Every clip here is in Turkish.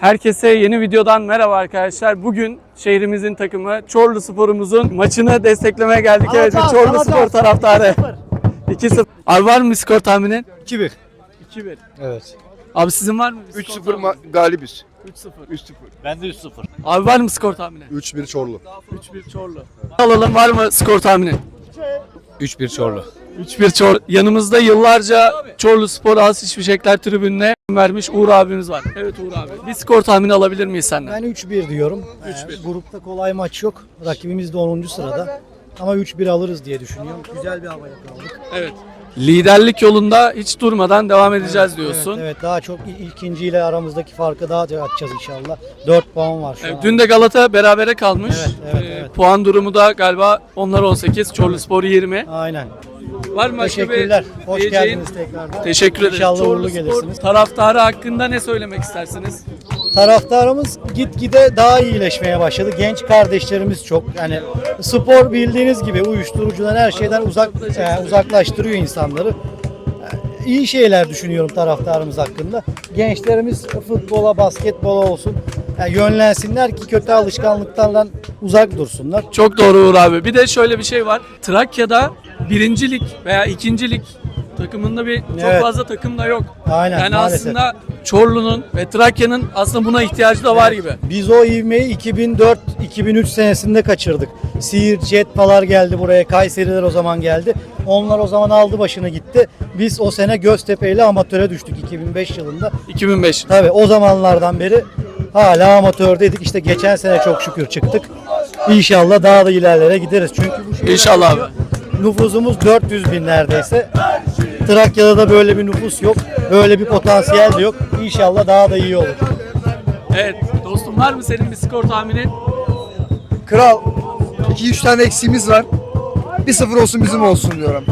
Herkese yeni videodan merhaba arkadaşlar. Bugün şehrimizin takımı Çorlu Spor'umuzun maçını desteklemeye geldik. Evet, bir Çorlu Spor taraftarı. 2-0. Abi var mı skor tahminin? 2-1. 2-1. Evet. Abi sizin var mı? bir skor 3-0 tahmini? ma- galibiz. 3-0. 3-0. Ben de 3-0. Abi var mı skor tahmini? 3-1 Çorlu. 3-1 Çorlu. Alalım var mı skor tahmini? 3-1 Çorlu. 3-1 Çorlu. Yanımızda yıllarca Çorlu Spor As Fişekler tribününe vermiş Uğur abimiz var. Evet Uğur abi. Bir skor tahmini alabilir miyiz senden? Ben 3-1 diyorum. Ee, grupta kolay maç yok. Rakibimiz de 10. sırada. Ama 3-1 alırız diye düşünüyorum. Güzel bir hava yakaladık. Evet. Liderlik yolunda hiç durmadan devam edeceğiz diyorsun. Evet, evet daha çok il- ikinciyle aramızdaki farkı daha da açacağız inşallah. 4 puan var şu Evet, an. dün de Galata berabere kalmış. Evet, evet, Ee, evet. Puan durumu da galiba onlar 18, Çorlu Spor 20. Aynen. Var mı başka bir Teşekkürler. Hoş diyeceğin? geldiniz tekrardan. Teşekkür ederim. İnşallah Çorlu uğurlu Spor gelirsiniz. taraftarı hakkında ne söylemek istersiniz? Taraftarımız gitgide daha iyileşmeye başladı. Genç kardeşlerimiz çok. Yani spor bildiğiniz gibi uyuşturucudan her şeyden uzak e, uzaklaştırıyor insanları. E, İyi şeyler düşünüyorum taraftarımız hakkında. Gençlerimiz futbola, basketbola olsun yani yönlensinler ki kötü alışkanlıklardan uzak dursunlar. Çok doğru Uğur abi. Bir de şöyle bir şey var. Trakya'da birincilik veya ikincilik takımında bir çok Evet. fazla takım da yok. Aynen, yani maalesef. aslında Çorlu'nun ve Trakya'nın aslında buna ihtiyacı da var gibi. Biz o ivmeyi 2004-2003 senesinde kaçırdık. Siirt, Jetpalar geldi buraya, Kayseriler o zaman geldi. Onlar o zaman aldı başını gitti. Biz o sene Göztepe ile amatöre düştük 2005 yılında. 2005. Tabii o zamanlardan beri hala amatördeydik. İşte geçen sene çok şükür çıktık. İnşallah daha da ilerlere gideriz. Çünkü bu İnşallah abi. Nüfusumuz 400 bin neredeyse. Trakya'da da böyle bir nüfus yok. Böyle bir potansiyel de yok. İnşallah daha da iyi olur. Evet. Dostum var mı senin bir skor tahminin? Kral 2-3 tane eksiğimiz var. 1-0 olsun bizim olsun diyorum.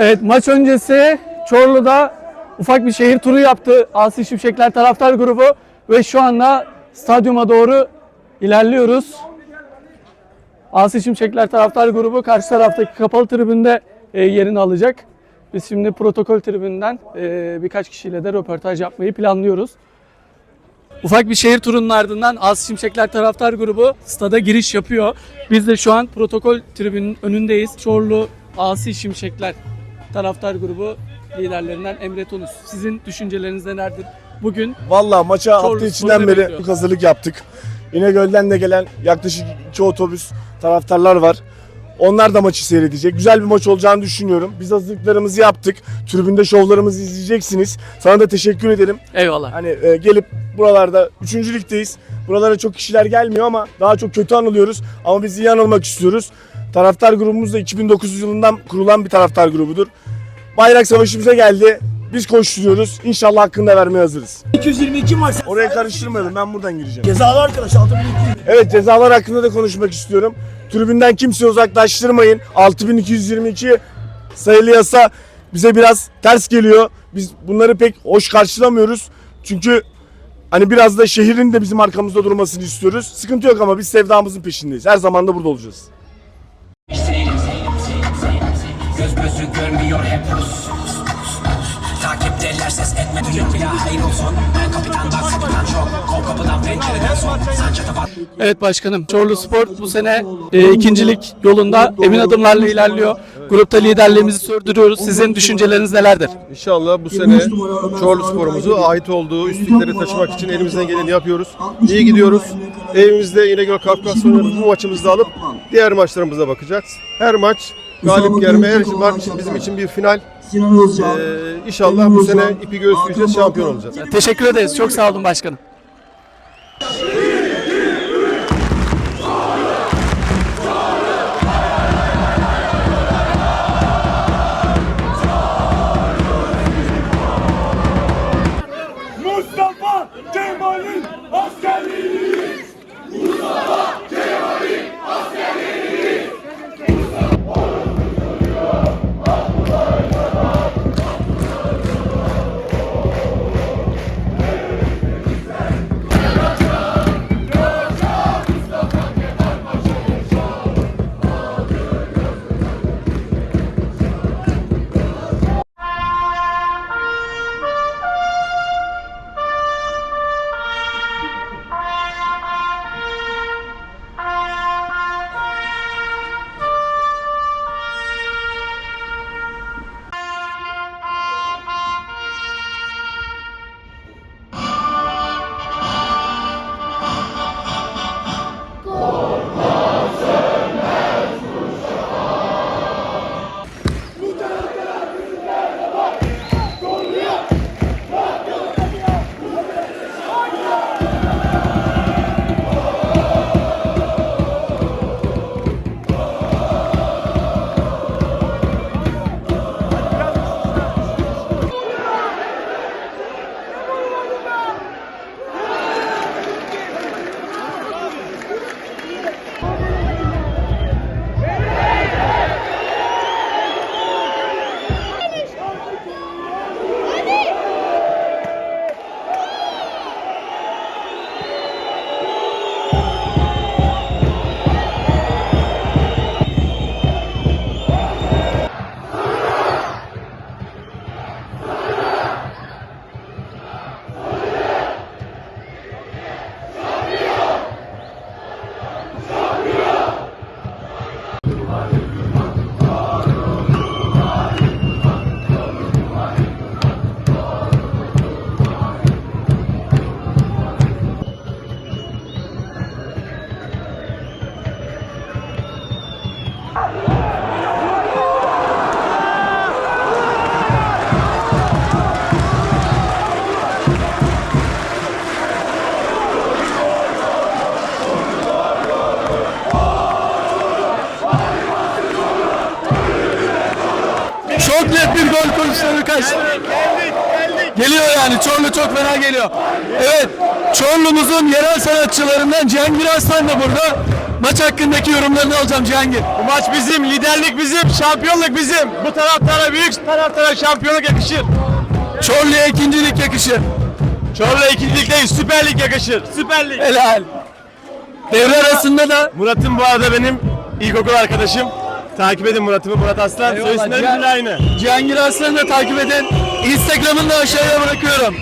Evet maç öncesi Çorlu'da ufak bir şehir turu yaptı Asi Şimşekler taraftar grubu ve şu anda stadyuma doğru ilerliyoruz. Asi Şimşekler taraftar grubu karşı taraftaki kapalı tribünde e, yerini alacak. Biz şimdi protokol tribünden e, birkaç kişiyle de röportaj yapmayı planlıyoruz. Ufak bir şehir turunun ardından Asi Şimşekler taraftar grubu stada giriş yapıyor. Biz de şu an protokol tribünün önündeyiz. Çorlu Asi Şimşekler taraftar grubu liderlerinden Emre Tunus. Sizin düşünceleriniz nelerdir? Bugün Valla maça hafta içinden beri bekliyor. hazırlık yaptık. İnegöl'den de gelen yaklaşık iki otobüs taraftarlar var. Onlar da maçı seyredecek. Güzel bir maç olacağını düşünüyorum. Biz hazırlıklarımızı yaptık. Tribünde şovlarımızı izleyeceksiniz. Sana da teşekkür ederim. eyvallah. Hani e, gelip buralarda 3. ligdeyiz. Buralara çok kişiler gelmiyor ama daha çok kötü anılıyoruz. Ama biz iyi anılmak istiyoruz. Taraftar grubumuz da 2009 yılından kurulan bir taraftar grubudur. Bayrak savaşımıza geldi. Biz koşturuyoruz. İnşallah hakkında vermeye hazırız. 222 var. Oraya karıştırmayalım. Ben buradan gireceğim. Cezalı arkadaş 6200. Evet cezalar hakkında da konuşmak istiyorum. Tribünden kimseyi uzaklaştırmayın. 6222 sayılı yasa bize biraz ters geliyor. Biz bunları pek hoş karşılamıyoruz. Çünkü hani biraz da şehrin de bizim arkamızda durmasını istiyoruz. Sıkıntı yok ama biz sevdamızın peşindeyiz. Her zaman da burada olacağız. Seyrim gözü görmüyor hep pus. Takipteler ses etme duyun bile hayır olsun Ben kapitandan kapitan çok Kol kapıdan pencereden son Sen çatı var Evet başkanım. Çorlu Spor bu sene e, ikincilik yolunda emin adımlarla ilerliyor. Grupta liderliğimizi sürdürüyoruz. Sizin düşünceleriniz nelerdir? İnşallah bu sene Çorlu sporumuzu ait olduğu üstlükleri taşımak için elimizden geleni yapıyoruz. İyi gidiyoruz. Evimizde İnegöl Kafkas. Bu maçımızı da alıp diğer maçlarımıza bakacağız. Her maç galip gelme, her maç bizim için bir final. Ee, inşallah bu sene ipi göğüsleyeceğiz, şampiyon olacağız. Teşekkür ederiz. Çok sağ olun başkanım. Kemal'in askerliği. Net bir gol pozisyonu kaçtı. Geliyor yani. Çorlu çok fena geliyor. Evet. Çorlu'muzun yerel sanatçılarından Cihangir Aslan da burada. Maç hakkındaki yorumlarını alacağım Cihangir. Bu maç bizim, liderlik bizim, şampiyonluk bizim. Bu taraftara büyük taraftara şampiyonluk yakışır. Çorlu'ya ikincilik yakışır. Çorlu'ya ikincilik değil, Süper Lig yakışır. Süper Lig. Helal. Devre arasında da Murat'ım bu arada benim ilkokul arkadaşım. Takip edin Murat'ımı, Murat Aslan. Eyvallah, Soy isimleri Cihan- birbirine aynı. Cihangir Aslan'ı da takip edin. Instagram'ını da aşağıya bırakıyorum.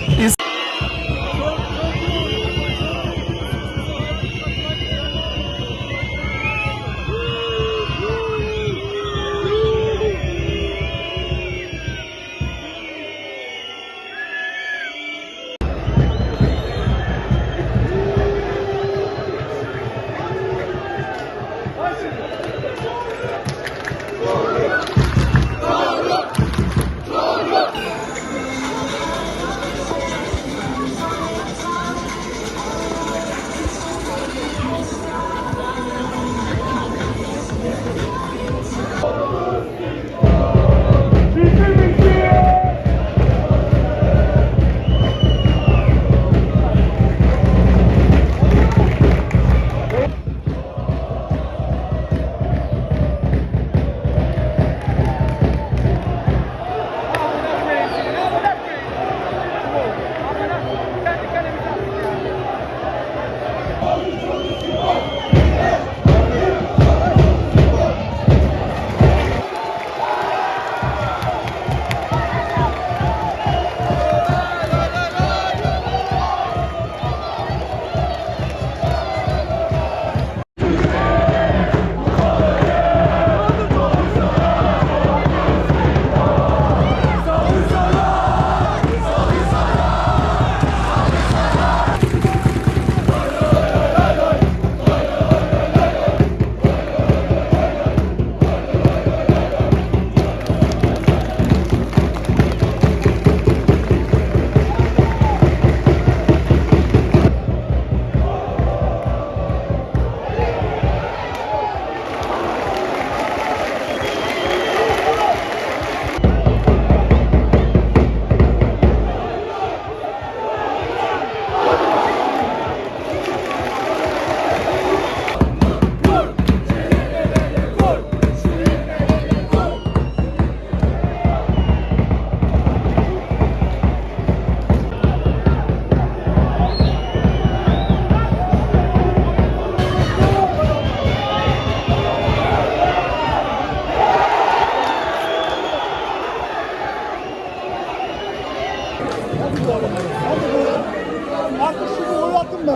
Artık şunu oynatın be.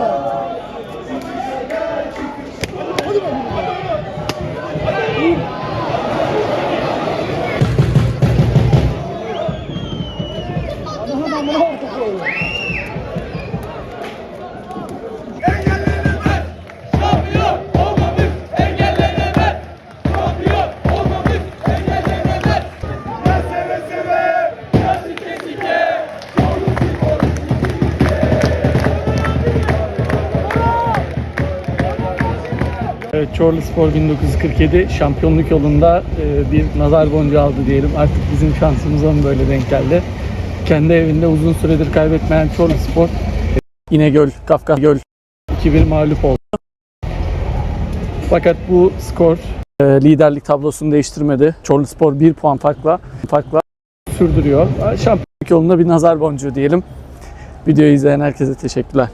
Hadi bakalım. Çorlu Spor 1947 şampiyonluk yolunda e, bir nazar boncuğu aldı diyelim. Artık bizim şansımıza mı böyle denk geldi? Kendi evinde uzun süredir kaybetmeyen Çorlu Spor İnegöl, Kafkas Göl 2-1 mağlup oldu. Fakat bu skor e, liderlik tablosunu değiştirmedi. Çorlu Spor 1 puan farkla farkla sürdürüyor. Şampiyonluk yolunda bir nazar boncuğu diyelim. Videoyu izleyen herkese teşekkürler.